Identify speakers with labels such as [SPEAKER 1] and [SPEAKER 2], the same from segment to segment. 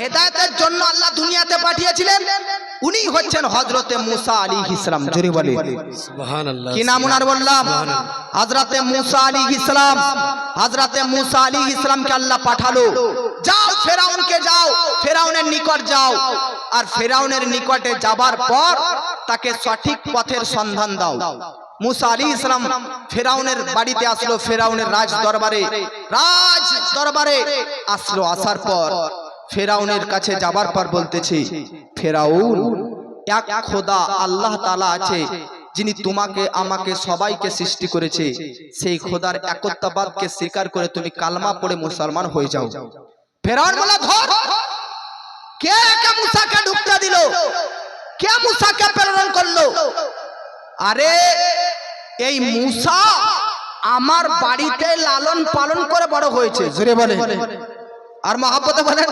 [SPEAKER 1] হেদায়েতের জন্য আল্লাহ দুনিয়াতে পাঠিয়েছিলেন। উনি হচ্ছেন হজরতে মুসা আলী ইসলাম জোরে বলে। কি নাম ওনার বললাম? হাজরাতে মুসা আলী ইসলাম হাজরাতে মুসা আলী ইসলামকে আল্লাহ পাঠালো। যাও ফেরাউনকে যাও ফেরাউনের নিকট যাও। আর ফেরাউনের নিকটে যাবার পর তাকে সঠিক পথের সন্ধান দাও। মুসা আলী ইসলাম ফেরাউনের বাড়িতে আসলো ফেরাউনের রাজ দরবারে রাজ দরবারে আসলো আসার পর ফেরাউনের কাছে যাবার পর বলতেছি, ফেরাউন, এক খোদা আল্লাহ তালা আছে, যিনি তোমাকে, আমাকে সবাইকে সৃষ্টি করেছে। সেই খোদার একত্ববাদকে স্বীকার করে তুমি কালমা পড়ে মুসলমান হয়ে যাও। ফেরাউন বলা ধর! কে একা মুসাকে ঢুকতে দিল? কে মুসাকে প্রেরণ করল? আরে, এই মুসা আমার বাড়িতে লালন পালন করে বড় হয়েছে। জোরে বলে আর মহাব্বতে বলেন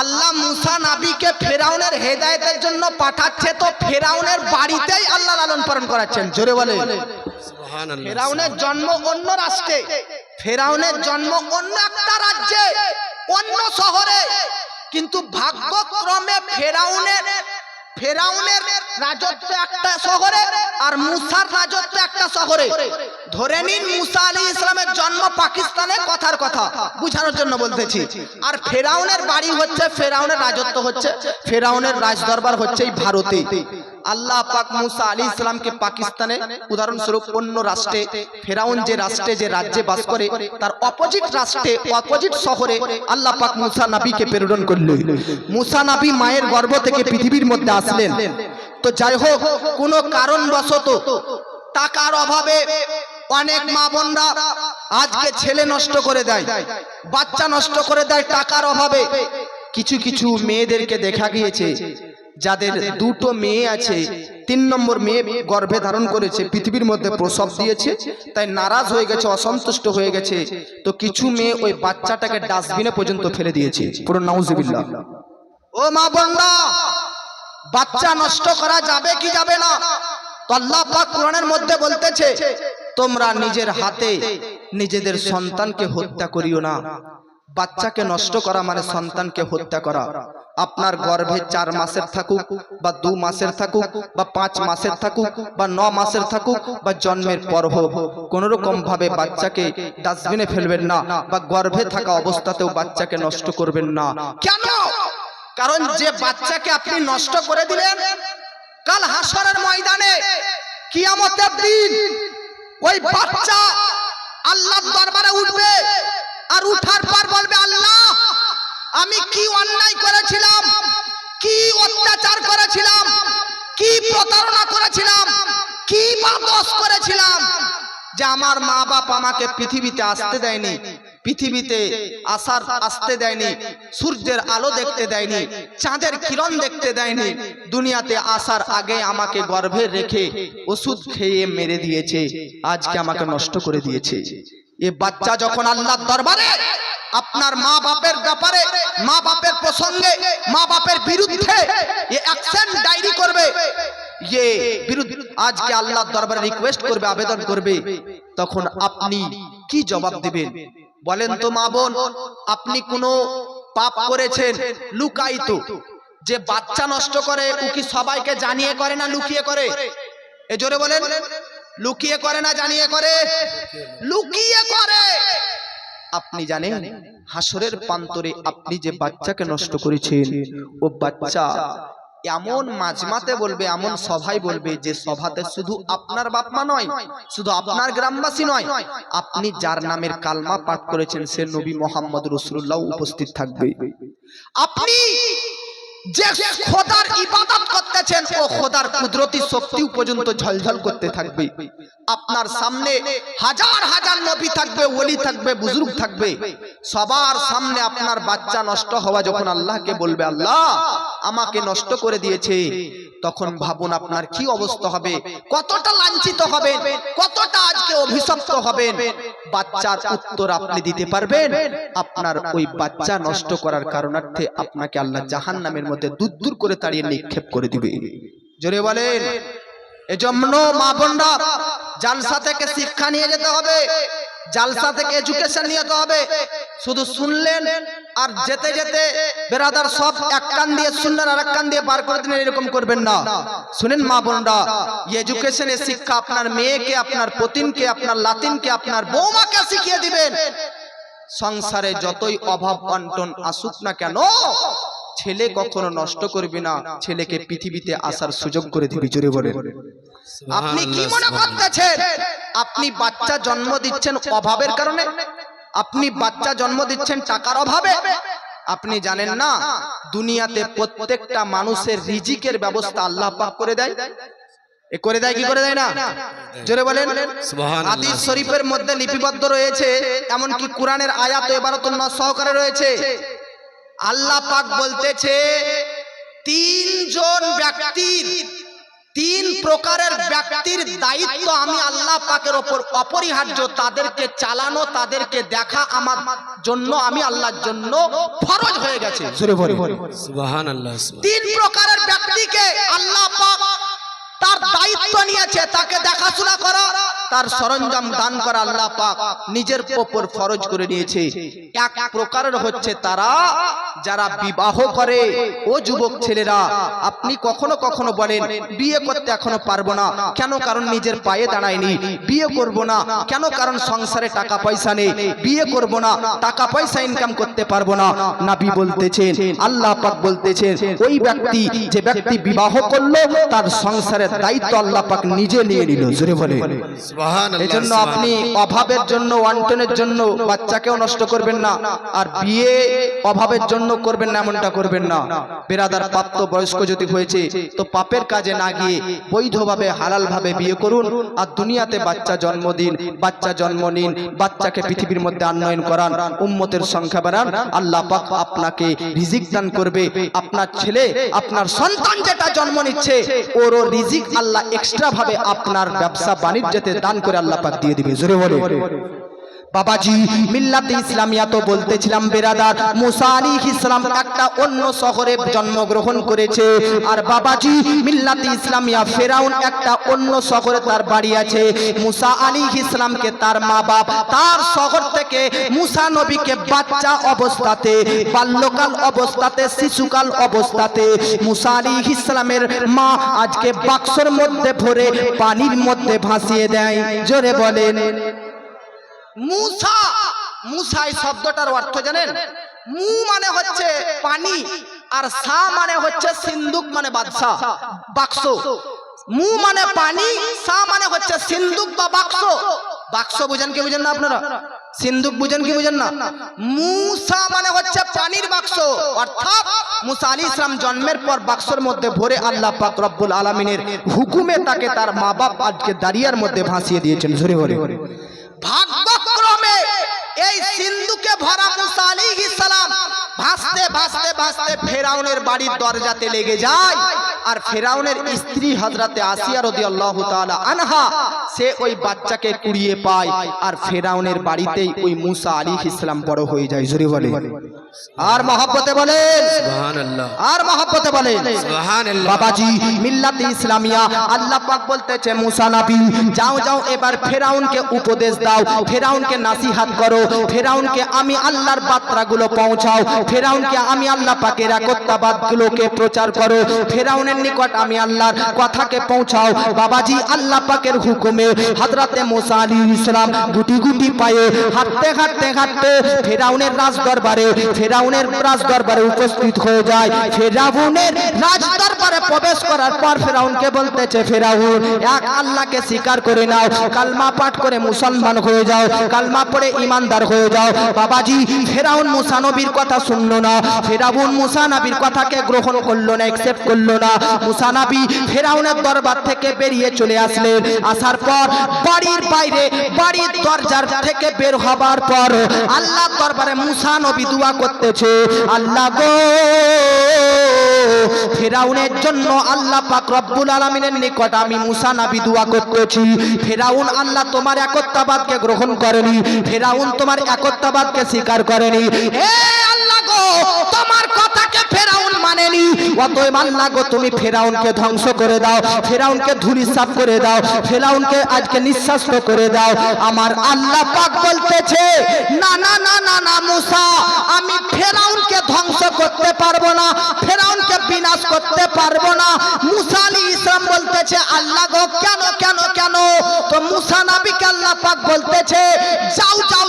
[SPEAKER 1] আল্লাহ মুসা নাবিকে ফেরাউনের হেদায়েতের জন্য পাঠাচ্ছে তো ফেরাউনের বাড়িতেই আল্লাহ লালন পালন করাচ্ছেন। জোরে বলে ফেরাউনের জন্ম অন্য রাষ্ট্রে ফেরাউনের জন্ম অন্য একটা রাজ্যে অন্য শহরে। কিন্তু ভাগ্যক্রমে ফেরাউনের ফেরাউনের রাজত্ব একটা শহরে আর মুসার রাজত্ব একটা শহরে। ধরে নিন মুসা আলী ইসলামের জন্ম পাকিস্তানে, কথার কথা, বুঝানোর জন্য বলতেছি। আর ফেরাউনের বাড়ি হচ্ছে, ফেরাউনের রাজত্ব হচ্ছে, ফেরাউনের রাজদরবার হচ্ছে এই ভারতে। আল্লাহ পাক মুসা আলী ইসলামকে পাকিস্তানে, উদাহরণস্বরূপ অন্য রাষ্ট্রে, ফেরাউন যে রাষ্ট্রে, যে রাজ্যে বাস করে, তার অপোজিট রাষ্ট্রে অপোজিট শহরে আল্লাহ পাক মুসা নাবিকে প্রেরণ করলেন। মুসা নাবি মায়ের গর্ভ থেকে পৃথিবীর মধ্যে আসলেন। তো যাই হোক, কোনো কারণবশত টাকার অভাবে অনেক মা বোনরা আজকে ছেলে নষ্ট করে দেয়, বাচ্চা নষ্ট করে দেয় টাকার অভাবে। কিছু কিছু মেয়েদেরকে দেখা গিয়েছে, যাদের দুটো মেয়ে আছে, তিন নম্বর মেয়ে গর্ভে ধারণ করেছে, পৃথিবীর মধ্যে প্রসব দিয়েছে, তাই নারাজ হয়ে গেছে, অসন্তুষ্ট হয়ে গেছে। তো কিছু মেয়ে ওই বাচ্চাটাকে ডাস্টবিনে পর্যন্ত ফেলে দিয়েছে। পুরো নাউজিবিল্লাহ। ও মা বোনরা বাচ্চা নষ্ট করা যাবে কি যাবে না? তো আল্লাহ পাক কোরআনের মধ্যে বলতেছে, তোমরা নিজের হাতে নিজেদের সন্তানকে হত্যা করিও না। বাচ্চাকে নষ্ট করা মানে সন্তানকে হত্যা করা। আপনার গর্ভে চার মাসের থাকুক বা দু মাসের থাকুক বা পাঁচ মাসের থাকুক বা ন মাসের থাকুক বা জন্মের পর হোক কোন রকম ভাবে বাচ্চাকে ডাস্টবিনে ফেলবেন না বা গর্ভে থাকা অবস্থাতেও বাচ্চাকে নষ্ট করবেন না। কেন? কারণ যে বাচ্চাকে আপনি নষ্ট করে দিলেন, কাল হাসরের ময়দানে কিয়ামতের দিন ওই বাচ্চা আল্লাহর দরবারে উঠবে আর উঠার পর বলবে, আল্লাহ, আমি কি অন্যায় করেছিলাম? কি অত্যাচার করেছিলাম? কি প্রতারণা করেছিলাম? কি বা করেছিলাম? যে আমার মা বাপ আমাকে পৃথিবীতে আসতে দেয়নি। পৃথিবীতে আসার আসতে দেয়নি, সূর্যের আলো দেখতে দেয়নি, চাঁদের কিরণ দেখতে দেয়নি, দুনিয়াতে আসার আগে আমাকে গর্ভে রেখে ওষুধ খেয়ে মেরে দিয়েছে, আজকে আমাকে নষ্ট করে দিয়েছে। এ বাচ্চা যখন আল্লাহর দরবারে, আপনার মা বাপের ব্যাপারে মা বাপের প্রসঙ্গে মা বাপের বিরুদ্ধে এ অ্যাকশন ডায়েরি করবে ইয়ে বিরুদ্ধে আজকে আল্লাহর দরবারে রিকোয়েস্ট করবে, আবেদন করবে, তখন আপনি কি জবাব দিবেন? বলেন তো মা বোন আপনি কোনো পাপ করেছেন? লুকায়িত। যে বাচ্চা নষ্ট করে ও কি সবাইকে জানিয়ে করে না লুকিয়ে করে? এ জোরে বলেন। লুকিয়ে করে না জানিয়ে করে? লুকিয়ে করে। আপনি জানেন হাসরের প্রান্তরে আপনি যে বাচ্চাকে নষ্ট করেছেন ও বাচ্চা এমন মাঝমাতে বলবে এমন সভাই বলবে যে সভাতে শুধু আপনার বাপমা নয় শুধু আপনার গ্রামবাসী নয়। আপনি যার নামের কালমা পাঠ করেছেন সে নবী মোহাম্মদ রসুল্লাহ উপস্থিত থাকবে। আপনি যে খোদার ইবাদত করতেছেন, ও খোদার কুদরতি শক্তি পর্যন্ত ঝলঝল করতে থাকবে। আপনার সামনে হাজার হাজার নবী থাকবে, ওলি থাকবে, বুজুর্গ থাকবে। সবার সামনে আপনার বাচ্চা নষ্ট হওয়া যখন আল্লাহকে বলবে, আল্লাহ, আমাকে নষ্ট করে দিয়েছে। তখন ভাবুন আপনার কি অবস্থা হবে? কতটা লাঞ্ছিত হবেন? কতটা আজকে অভিশপ্ত হবেন? বাচ্চার উত্তর আপনি দিতে পারবেন? আপনার ওই বাচ্চা নষ্ট করার কারণার্থে আপনাকে আল্লাহ জাহান নামের মধ্যে দূর দূর করে তাড়িয়ে নিক্ষেপ করে দিবে। জোরে বলেন। এজন্য মা বোনরা জালসা থেকে শিক্ষা নিয়ে যেতে হবে। জালসা থেকে এডুকেশন নিতে হবে। শুধু শুনলেন আর যেতে যেতে বেরাদার সব এক কান দিয়ে শুনলেন আর এক কান দিয়ে বার করে দিলেন এরকম করবেন না। শুনেন মা বোনরা এডুকেশনের শিক্ষা আপনার মেয়েকে আপনার পতিনকে আপনার লাতিনকে আপনার বৌমাকে শিখিয়ে দিবেন। সংসারে যতই অভাব অন্টন আসুক না কেন ছেলে কখনো নষ্ট করবে না। ছেলেকে পৃথিবীতে আসার সুযোগ করে দিবি জোরে বলে আপনি কি মনে করতেছেন? আপনি বাচ্চা জন্ম দিচ্ছেন অভাবের কারণে? আপনি বাচ্চা জন্ম দিচ্ছেন টাকার অভাবে? আপনি জানেন না দুনিয়াতে প্রত্যেকটা মানুষের রিজিকের ব্যবস্থা আল্লাহ পাক করে দেয়? এ করে দেয় কি করে দেয় না? জোরে বলেন। হাদিস শরীফের মধ্যে লিপিবদ্ধ রয়েছে এমনকি কোরআনের আয়াত এবারতুল নাস সহকারে রয়েছে। আল্লাহ পাক বলতেছে তিনজন ব্যক্তির তিন প্রকারের ব্যক্তির দায়িত্ব আমি আল্লাহ পাকের ওপর অপরিহার্য তাদেরকে চালানো তাদেরকে দেখা আমার জন্য আমি আল্লাহর জন্য ফরজ হয়ে গেছে। জোরে বলে
[SPEAKER 2] সুবহান আল্লাহ
[SPEAKER 1] তিন প্রকারের ব্যক্তিকে আল্লাহ পাক তার দায়িত্ব নিয়েছে তাকে দেখাশোনা করা। তার সরঞ্জাম দান করা আল্লাহ পাক নিজের ওপর ফরজ করে নিয়েছে। এক প্রকারের হচ্ছে তারা যারা বিবাহ করে, ও যুবক ছেলেরা, আপনি কখনো কখনো বলেন, বিয়ে করতে এখনও পারব না। কেন কারণ নিজের পায়ে দাঁড়ায়নি? বিয়ে করব না। কেন কারণ সংসারে টাকা পয়সা নেই? বিয়ে করব না। টাকা পয়সা ইনকাম করতে পারব না। নাবি বলতেছেন, আল্লাহ পাক বলতেছেন, ওই ব্যক্তি যে ব্যক্তি বিবাহ করল, তার সংসারের দায়িত্ব আল্লাহ পাক নিজে নিয়ে নিল। জোরে বলে এই জন্য আপনি অভাবের জন্য ওয়ান্টনের জন্য বাচ্চাকেও নষ্ট করবেন না আর বিয়ে অভাবের জন্য করবেন না এমনটা করবেন না। বেরাদার প্রাপ্ত বয়স্ক যদি হয়েছে তো পাপের কাজে না গিয়ে বৈধভাবে হালালভাবে বিয়ে করুন আর দুনিয়াতে বাচ্চা জন্ম দিন বাচ্চা জন্ম নিন বাচ্চাকে পৃথিবীর মধ্যে আন্নয়ন করান উম্মতের সংখ্যা বাড়ান আল্লাহ পাক আপনাকে রিজিক দান করবে। আপনার ছেলে আপনার সন্তান যেটা জন্ম নিচ্ছে ওরও রিজিক আল্লাহ এক্সট্রা ভাবে আপনার ব্যবসা বাণিজ্যতে দান করে আল্লাহ পাক দিয়ে দিবে। জোরে বলে বাবাজি, মিল্লাতে ইসলামিয়া তো বলতেছিলাম, বেরাদার, মুসা আলী ইসলাম একটা অন্য শহরে জন্মগ্রহণ করেছে। আর বাবাজি, মিল্লাতে ইসলামিয়া, ফেরাউন একটা অন্য শহরে তার বাড়ি আছে। মুসা আলী ইসলামকে তার মা বাপ তার শহর থেকে মুসা নবীকে বাচ্চা অবস্থাতে, বাল্যকাল অবস্থাতে, শিশুকাল অবস্থাতে মুসা আলী ইসলামের মা আজকে বাক্সর মধ্যে ভরে পানির মধ্যে ভাসিয়ে দেয়। জোরে বলেন। মুসা। মুসা এই শব্দটার অর্থ জানেন? মু মানে হচ্ছে পানি আর সা মানে হচ্ছে সিন্দুক মানে বাদশা, বাক্স। মু মানে পানি, সা মানে হচ্ছে সিন্দুক বা বাক্স। বাক্স বুঝেন কি বুঝেন না আপনারা? সিন্দুক বুঝেন কি বুঝেন না? মুসা মানে হচ্ছে পানির বাক্স। অর্থাৎ মুসা আলী ইসলাম জন্মের পর বাক্সের মধ্যে ভরে আল্লাহ পাক রব্বুল আলমিনের হুকুমে তাকে তার মা বাপ আজকে দাঁড়িয়ার মধ্যে ভাসিয়ে দিয়েছেন। ঝরে ভরে ভাগ্যক্রমে এই সিন্ধুকে ভরা মুসা আলাইহিস সালাম ভাসতে ভাসতে ভাসতে ফেরাউনের বাড়ির দরজাতে লেগে যায়। আর ফেরাউনের স্ত্রী হযরতে আসিয়া রাদিয়াল্লাহু তাআলা আনহা সে ওই বাচ্চাকে কুড়িয়ে পায় আর ফেরাউনের বাড়িতেই ওই মুসা আলাইহিস সালাম বড় হয়ে যায়। জোরে বলে আর মহব্বতে
[SPEAKER 2] সুবহান
[SPEAKER 1] আর মহব্বতে
[SPEAKER 2] সুবহান
[SPEAKER 1] বাবাজি মিল্লাতে ইসলামিয়া আল্লাহ পাক বলতেছে মুসা নবী যাও যাও এবার ফেরাউনকে উপদেশ দাও। ফেরাউনকে নাসিহাত করো। ফেরাউনকে আমি আল্লাহর বার্তাগুলো পৌঁছাও। ফেরাউনকে আমি আল্লাহ পাকের একত্বাবাদগুলোকে প্রচার করো। ফেরাউনের নিকট আমি আল্লাহর কথাকে পৌঁছাও। বাবাজি আল্লাহ পাকের হুকুমে মুসা আলাইহিস ইসলাম গুটি গুটি পায়ে হাঁটতে হাঁটতে হাঁটতে ফেরাউনের ফেরাউনের উপস্থিত হয়ে যায়। ফেরাউনের প্রবেশ করার পর ফেরাউনকে বলতেছে, ফেরাউন, এক আল্লাহকে স্বীকার করে নাও। কালমা পাঠ করে মুসলমান হয়ে যাও। কালমা পড়ে ইমানদার হয়ে যাও। বাবাজি, ফেরাউন মুসা নবীর কথা শুনলো না। ফেরাউন মুসা নবীর কথাকে গ্রহণ করল না একসেপ্ট করল না। মুসা নবী ফেরাউনের দরবার থেকে বেরিয়ে চলে আসলেন। আসার পর বাড়ির বাইরে, বাড়ির দরজার থেকে বের হবার পর আল্লাহ দরবারে মুসা নবী দোয়া করতেছে। আল্লাহ গো ফেরাউনের জন্য আল্লাহ পাক রব্বুল আলামিনের নিকট আমি মুসা নাবি দোয়া করতেছি। ফেরাউন আল্লাহ তোমার একত্ববাদকে গ্রহণ করেনি। ফেরাউন তোমার একত্ববাদকে স্বীকার করেনি। হে তোমার কথাকে ফেরাউন মানেনি। অতএব আল্লাহ গো, তুমি ফেরাউনকে ধ্বংস করে দাও, ফেরাউনকে ধুলিসাৎ করে দাও, ফেরাউনকে আজকে নিঃশ্বাস করে দাও। আমার আল্লাহ পাক বলতেছে, না না না না না, মুসা, আমি ফেরাউনকে ধ্বংস করতে পারব না, ফেরাউনকে বিনাশ করতে পারব না। মুসা আলী ইসলাম বলতেছে, আল্লাহ গো, কেন কেন কেন? তো মুসা নবীকে আল্লাহ পাক বলতেছে, যাও যাও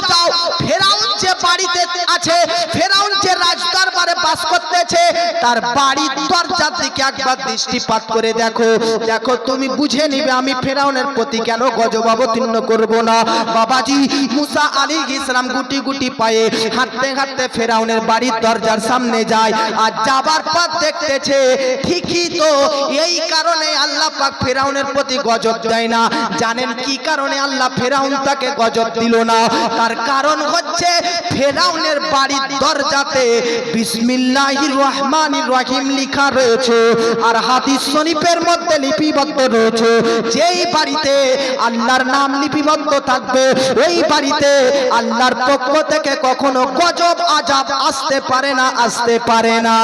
[SPEAKER 1] করতেছে তার বাড়ির দরজার দিকে একবার দৃষ্টিপাত করে দেখো। দেখো, তুমি বুঝে নিবে আমি ফেরাউনের প্রতি কেন গজব অবতীর্ণ করব না। বাবাজি, মুসা আলী ইসলাম গুটি গুটি পায়ে হাঁটতে হাঁটতে ফেরাউনের বাড়ির দরজার সামনে যায় আর যাবার পর দেখতেছে, ঠিকই তো, এই কারণে আল্লাহ পাক ফেরাউনের প্রতি গজব দেয় না। জানেন কি কারণে আল্লাহ ফেরাউন তাকে গজব দিল না? তার কারণ হচ্ছে ফেরাউনের বাড়ির দরজাতে বিসমিল্লাহির রহমানির রহিম লেখা রয়েছে আর হাদিস শরীফের মধ্যে লিপিবদ্ধ রয়েছে। যেই বাড়িতে আল্লাহর নাম লিপিবদ্ধ থাকবে ওই বাড়িতে আল্লাহর পক্ষ থেকে কখনো গজব আজাব আসতে পারে না আসতে পারে না।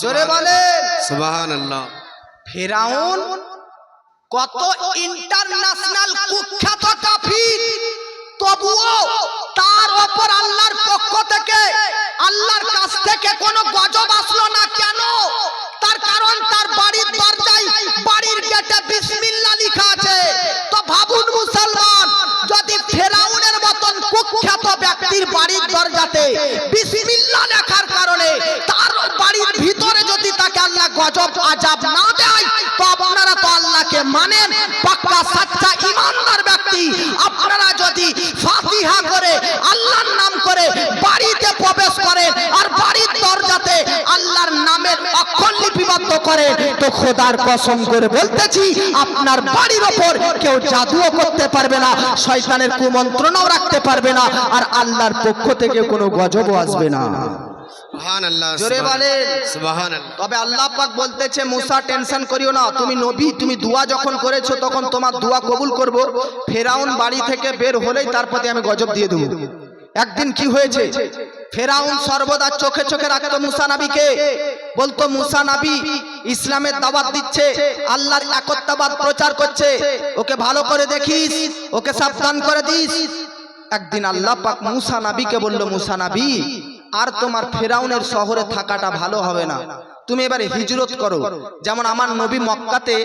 [SPEAKER 1] জোরে বলেন।
[SPEAKER 2] সুবহান
[SPEAKER 1] ফেরাউন কত ইন্টারন্যাশনাল কুখ্যাত কাফির। তবুও তার ওপর আল্লাহর পক্ষ থেকে, আল্লাহর কাছ থেকে কোনো গজব আসলো না কেন? তার কারণ তার বাড়ির দরজায়, বাড়ির গেটে বিসমিল্লাহ লিপিবদ্ধ করে তো খোদার কসম করে বলতেছি আপনার বাড়ির ওপর কেউ জাদুও করতে পারবে না শয়তানের কুমন্ত্রণাও রাখতে পারবে না আর আল্লাহর পক্ষ থেকে কোনো গজবও আসবে না। তবে আল্লাহ পাক বলতেছে মুসা টেনশন করিও না তুমি নবী তুমি দোয়া যখন করেছ তখন তোমার দোয়া কবুল করব। ফেরাউন বাড়ি থেকে বের হলেই তার প্রতি আমি গজব দিয়ে দেবো। একদিন কি হয়েছে? ফেরাউন সর্বদা চোখে চোখে রাখতো মুসা নাবিকে। বলতো, মুসা নাবি ইসলামের দাওয়াত দিচ্ছে, আল্লাহর একত্ববাদ প্রচার করছে। ওকে ভালো করে দেখিস, ওকে সাবধান করে দিস। একদিন আল্লাহ পাক মুসা নাবিকে বলল, মুসা নাবি, আর তোমার ফেরাউনের শহরে থাকাটা ভালো হবে না। তুমি এবারে হিজরত করো। যেমন আমার নবী মক্কাতে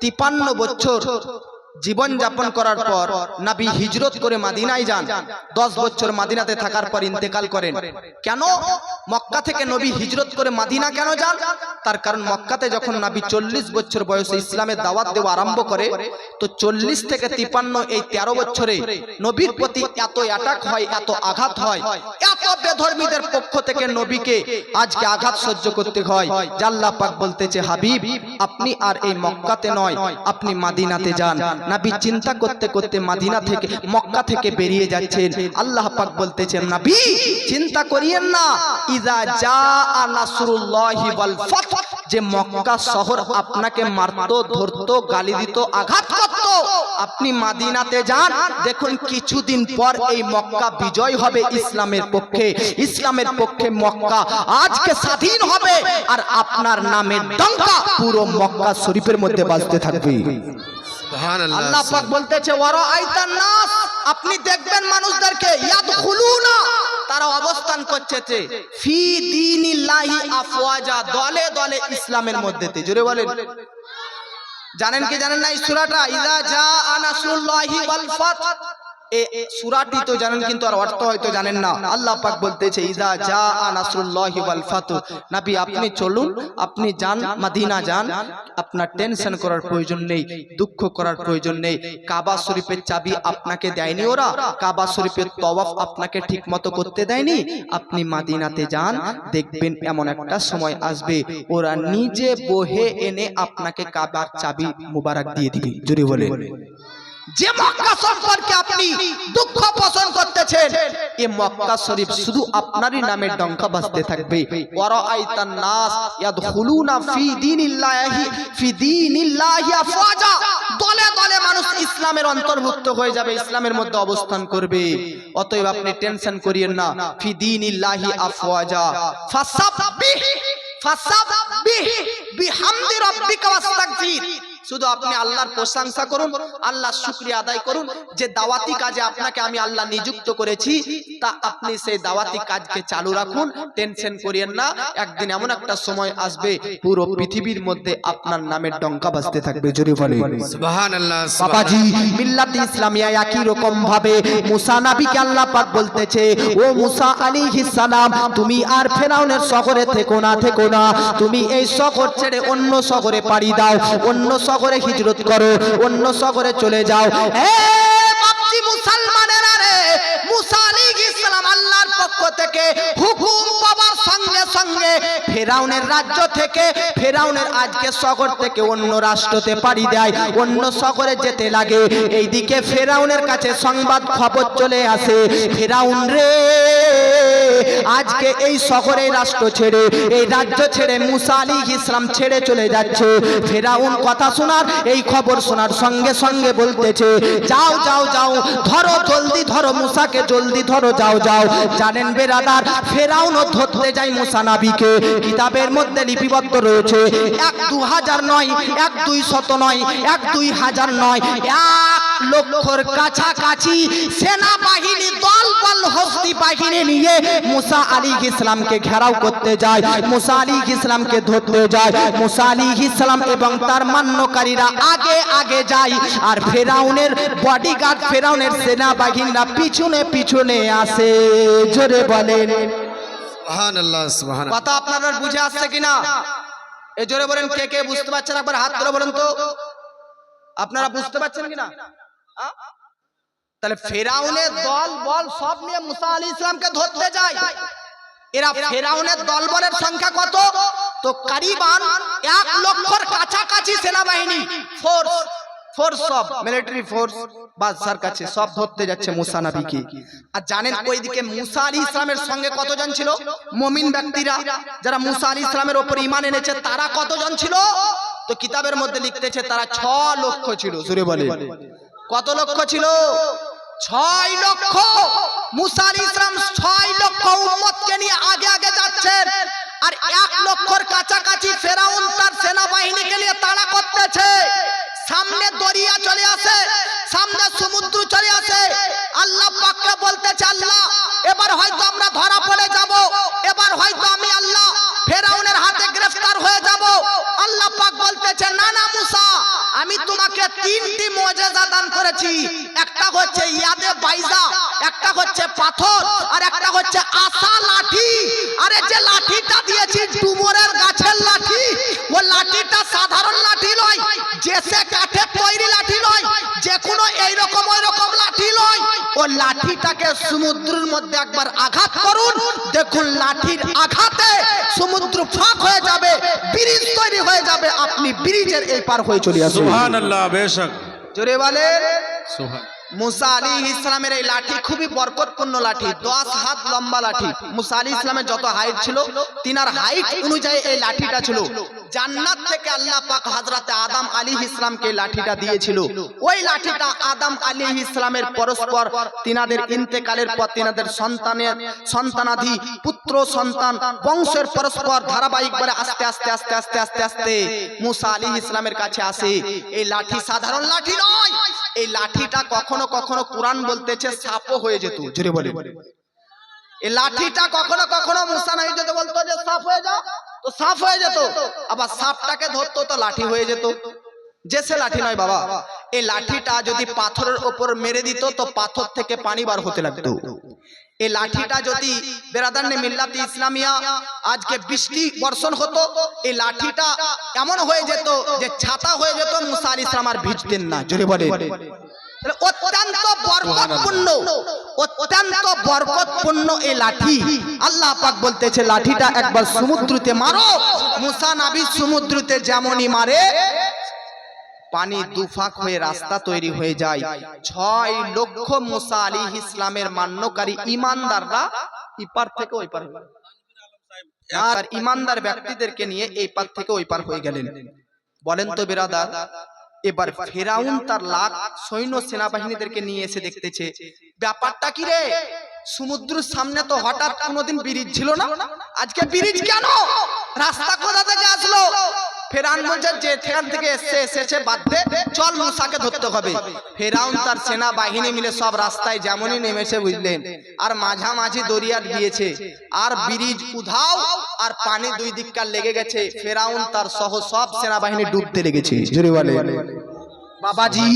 [SPEAKER 1] তিপান্ন বছর জীবন যাপন করার পর নাবি হিজরত করে মাদিনায় যান। দশ বছর মাদিনাতে থাকার পর ইন্তেকাল করেন। কেন মক্কা থেকে নবী হিজরত করে মাদিনা কেন যান? তার কারণ মক্কাতে যখন নাবি চল্লিশ বছর বয়সে ইসলামের দাওয়াত দেওয়া আরম্ভ করে তো চল্লিশ থেকে তিপান্ন এই তেরো বছরে নবীর প্রতি এত অ্যাটাক হয় এত আঘাত হয়। এত বেধর্মীদের পক্ষ থেকে নবীকে আজকে আঘাত সহ্য করতে হয়। জাল্লা পাক বলতেছে হাবিব আপনি আর এই মক্কাতে নয় আপনি মাদিনাতে যান নাবি চিন্তা করতে করতে মাদিনা থেকে মক্কা থেকে বেরিয়ে যাচ্ছেন। আল্লাহ পাক বলতেছেন, নাবি, চিন্তা করিয়েন না। ইজা জা নাসরুল্লাহি ওয়াল ফাত যে মক্কা শহর আপনাকে মারতো, ধরতো, গালি দিত, আঘাত করত, আপনি মাদিনাতে যান। দেখুন, কিছুদিন পর এই মক্কা বিজয় হবে ইসলামের পক্ষে। ইসলামের পক্ষে মক্কা আজকে স্বাধীন হবে। আর আপনার নামের ডঙ্কা পুরো মক্কা শরীফের মধ্যে বাজতে থাকবে। আল্লাহ পাক বলতেছে ওয়ারা আইতান নাস আপনি দেখবেন মানুষদেরকে ইয়াদখুলুনা তারা অবস্থান করছে ফি দীনিল্লাহি আফওয়াজা দলে দলে ইসলামের মধ্যেতে জোরে বলেন। জানেন কি জানেন না এই সূরাটা? ইযা জা আনাসুল্লাহি ওয়াল ফাত চাবি আপনাকে দেয়নি ওরা। কাবা শরীফের তওয়াফ আপনাকে ঠিক মতো করতে দেয়নি। আপনি মাদিনাতে যান, দেখবেন এমন একটা সময় আসবে। ওরা নিজে বহে এনে আপনাকে কাবার চাবি মুবারক দিয়ে দিবে। জোরে বলে যে মক্কা সম্পর্কে আপনি দুঃখ পোষণ করতেছেন, এ মক্কা শরীফ শুধু আপনারই নামে ডঙ্কা বাজতে থাকবে। ওয়ারাআইতান নাস ইয়াদখুলুনা ফি দীনিল্লাহি ফি দীনিল্লাহি আফওয়াজা। দলে দলে মানুষ ইসলামের অন্তর্ভুক্ত হয়ে যাবে, ইসলামের মধ্যে অবস্থান করবে। অতএব আপনি টেনশন করিয়েন না, ফি দীনিল্লাহি আফওয়াজা। ফাসাব্বিহ ফাসাব্বিহ, বিহামদি রাব্বিকা ওয়াস্তাগফির। শুধু আপনি আল্লাহর প্রশংসা করুন আল্লাহর শুকরিয়া আদায় করুন যে দাওয়াতি কাজে আপনাকে আমি আল্লাহ নিযুক্ত করেছি তা আপনি সেই দাওয়াতি কাজকে চালু রাখুন টেনশন করিয়েন না একদিন এমন একটা সময় আসবে পুরো পৃথিবীর মধ্যে আপনার নামের ডঙ্কা বাজতে থাকবে জোরে বলে
[SPEAKER 2] সুবহান আল্লাহ
[SPEAKER 1] বাবাজি মিল্লাত ইসলামিয়া একই রকম ভাবে মুসা নবীকে আল্লাহ পাক বলতেছে ও মুসা আলাইহিস সালাম তুমি আর ফেরাউনের শহরে থেকো না থেকো না তুমি এই শহর ছেড়ে অন্য শহরে পাড়ি দাও অন্য শহরে হিজরত করো অন্য শহরে চলে যাও। হে থেকে হুকুম পাবার সঙ্গে সঙ্গে ফেরাউনের রাজ্য থেকে ফেরাউনের আজকে থেকে অন্য রাষ্ট্রতে পাড়ি দেয়, অন্য যেতে লাগে। এইদিকে ফেরাউনের কাছে সংবাদ খবর চলে আসে, ফেরাউন রে, আজকে এই শহরে রাষ্ট্র ছেড়ে, এই রাজ্য ছেড়ে মুসা আলী ইসলাম ছেড়ে চলে যাচ্ছে। ফেরাউন কথা শোনার, এই খবর শোনার সঙ্গে সঙ্গে বলতেছে, যাও যাও যাও, ধরো, জলদি ধরো মুসাকে, জলদি ধরো, যাও যাও। জানেন বেরাদার ফেরাউনও ধরতে যায় মুসা নাবিকে। কিতাবের মধ্যে লিপিবদ্ধ রয়েছে, এক দু হাজার নয়, এক দুই শত নয়, এক দুই হাজার নয়, এক লক্ষর কাছাকাছি সেনাবাহিনী হস্তি বাহিনী নিয়ে মুসা আলী ইসলামকে ঘেরাও করতে যায়, মুসা আলী ইসলামকে ধরতে যায়, মুসা আলী ইসলাম এবং তার মান্যকারীরা আগে আগে যায় আর ফেরাউনের বডিগার্ড ফেরাউনের সেনাবাহিনীরা পিছনে পিছনে আসে। জোরে বলেন। কথা আপনাদের বুঝে আসছে কিনা? এ জোরে বলেন কে কে বুঝতে পারছেন একবার হাত তুলে বলেন তো। আপনারা বুঝতে পারছেন কিনা? তাহলে ফেরাউনের দল বল সব নিয়ে মুসা আলী ইসলামকে ধরতে যায়। এরা ফেরাউনের দল বলের সংখ্যা কত? তো কারিবান এক লক্ষর কাছাকাছি সেনাবাহিনী ফোর্স ফোর্স সব মিলিটারি ফোর্স বাদশার কাছে সব ধরতে যাচ্ছে মুসা নবীকে। আর জানেন ওইদিকে মুসা আলী ইসলামের সঙ্গে কতজন ছিল? মমিন ব্যক্তিরা যারা মুসা আলী ইসলামের ওপর ইমান এনেছে তারা কতজন ছিল? তো কিতাবের মধ্যে লিখতেছে তারা ছ লক্ষ ছিল সুরে বলে কত লক্ষ ছিল? ছয় লক্ষ। মুসা আলী ইসলাম ছয় লক্ষ উম্মতকে নিয়ে আগে আগে যাচ্ছেন। আর এক লক্ষর কাছাকাছি ফেরাউন তার সেনাবাহিনীকে নিয়ে তাড়া করতেছে সামনে দরিয়া চলে আসে, সামনে সমুদ্র চলে আসে। আল্লাহ পাককে বলতেছে, আল্লাহ, এবার হয়তো আমরা ধরা পড়ে যাব। এবার হয়তো আমি আল্লাহ ফেরাউনের হাতে গ্রেফতার হয়ে যাব। আল্লাহ পাক বলতেছে, না না, মুসা, আমি তোমাকে তিনটি মজেজা দান করেছি। একটা হচ্ছে ইয়াদে বাইজা, একটা হচ্ছে পাথর, আর লাঠিটাকে সমুদ্রের মধ্যে একবার আঘাত করুন। দেখুন লাঠির আঘাতে সমুদ্র ফাঁক হয়ে যাবে ব্রিজ তৈরি হয়ে যাবে। আপনি ব্রিজের এই পার হয়ে চলে আসুন।
[SPEAKER 3] সুবহানাল্লাহ বেশক।
[SPEAKER 1] জোরে বলে
[SPEAKER 3] সুবহান
[SPEAKER 1] মুসা আলী ইসলামের এই লাঠি খুবই বরকতপূর্ণ লাঠি, দশ হাত লম্বা লাঠি। মুসা আলী ইসলামের যত হাইট ছিল, তিনার হাইট অনুযায়ী এই লাঠিটা ছিল। জান্নাত থেকে আল্লাহ পাক হযরতে আদম আলী ইসলামকে লাঠিটা দিয়েছিল। ওই লাঠিটা আদম আলী ইসলামের পরস্পর তিনাদের ইন্তেকালের পর তিনাদের সন্তানের সন্তানাধি পুত্র, সন্তান, বংশের পরস্পর ধারাবাহিকভাবে আস্তে আস্তে আস্তে আস্তে আস্তে আস্তে মুসা আলী ইসলামের কাছে আসে। এই লাঠি সাধারণ লাঠি নয়। এই লাঠিটা কখনো কখনো কখনো কোরআন বলতেছে, সাপও হয়ে যেত। জোরে বলে এই লাঠিটা কখনো কখনো মুসা নাই যেতে বলতো যে, সাপ হয়ে যাও তো সাপ হয়ে যেত। আবার সাপটাকে ধরতো তো লাঠি হয়ে যেত। যে সে লাঠি নয় বাবা। এই লাঠিটা যদি পাথরের ওপর মেরে দিত, তো পাথর থেকে পানি বার হতে লাগতো। এই লাঠিটা যদি বেরাদার নে মিল্লাতি ইসলামিয়া আজকে বৃষ্টি বর্ষণ হতো এই লাঠিটা এমন হয়ে যেত যে, ছাতা হয়ে যেত, মুসা আলী ইসলাম আর ভিজতেন না। জোরে বলে অত্যন্ত বরকতপূর্ণ অত্যন্ত বরকতপূর্ণ এই লাঠি। আল্লাহ পাক বলতেছে, লাঠিটা একবার সমুদ্রতে মারো। সমুদ্রতে যেমনই মারে, পানি দুফাক হয়ে রাস্তা তৈরি হয়ে যায়। ছয় লক্ষ মুসা আলী ইসলামের মান্যকারী ইমানদাররা ইপার থেকে ওই পার আর ইমানদার ব্যক্তিদেরকে নিয়ে এই পার থেকে ওই পার হয়ে গেলেন। বলেন তো বেরাদার এবার ফেরাউন তার লাখ সৈন্য সেনাবাহিনীদেরকে নিয়ে এসে দেখতেছে। ব্যাপারটা কি রে? সমুদ্রের সামনে তো হঠাৎ কোনোদিন ব্রিজ ছিল না? আজকে ব্রিজ কেন? রাস্তা কোথা থেকে আসলো? ফেরাউন বলছে, যে সেখান থেকে এসছে এসেছে বাদ চল মুসাকে ধরতে হবে। ফেরাউন তার সেনা বাহিনী মিলে সব রাস্তায় যেমনই নেমেছে বুঝলেন আর মাঝামাঝি দরিয়ার গিয়েছে আর ব্রিজ উধাও, আর পানি দুই দিককার লেগে গেছে। ফেরাউন তার সহ সব সেনাবাহিনী ডুবতে লেগেছে। জোরে বলে বাবাজি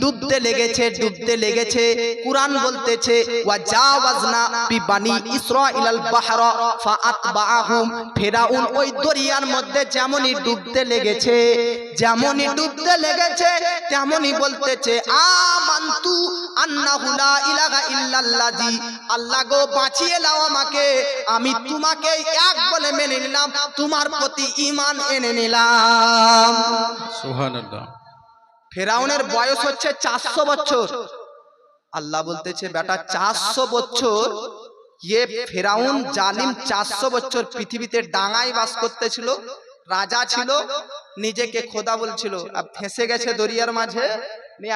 [SPEAKER 1] ডুবতে লেগেছে ডুবতে লেগেছে কুরআন বলতেছে ওয়াজাওয়াজনা বিবানি ইসরাঈলাল বাহরা ফাআতবাহুম ফিরাউন ওই দরিয়ার মধ্যে যেমনই ডুবতে লেগেছে যেমনই ডুবতে লেগেছে তেমনই বলতেছে আমান্তু আন্নাহু লা ইলাহা ইল্লাল্লাজি আল্লাহ গো বাঁচিয়ে নাও আমাকে আমি তোমাকে এক বলে মেনে নিলাম তোমার প্রতি ঈমান এনে নিলাম।
[SPEAKER 3] সুহান আল্লাহ
[SPEAKER 1] ফেরাউনের বয়স হচ্ছে চারশো বছর। আল্লাহ বলতেছে বেটা চারশো বছর ইয়ে ফেরাউন জালিম চারশো বছর পৃথিবীতে ডাঙায় বাস করতেছিল রাজা ছিল নিজেকে খোদা বলছিল আর ফেসে গেছে দরিয়ার মাঝে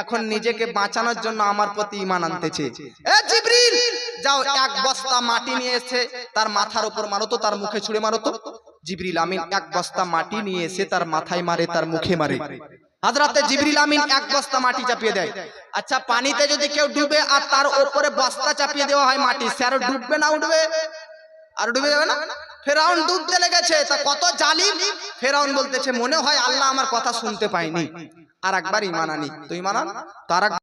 [SPEAKER 1] এখন নিজেকে বাঁচানোর জন্য আমার প্রতি ইমান আনতেছে। যাও এক বস্তা মাটি নিয়ে এসে তার মাথার উপর মারো তো তার মুখে ছুঁড়ে মারো তো। জিবরিল আমিন এক বস্তা মাটি নিয়ে এসে তার মাথায় মারে তার মুখে মারে। হাজরাতে জিবরিল আমিন এক বস্তা মাটি চাপিয়ে দেয়। আচ্ছা পানিতে যদি কেউ ডুবে আর তার উপরে বস্তা চাপিয়ে দেওয়া হয় মাটি সে আরও ডুববে না উঠবে? আর ডুবে যাবে না? ফেরাউন ডুবতে লেগেছে তা কত জালিম? ফেরাউন বলতেছে মনে হয় আল্লাহ আমার কথা শুনতে পায়নি। আর একবার ইমান আনি। তুই ইমান আন। তার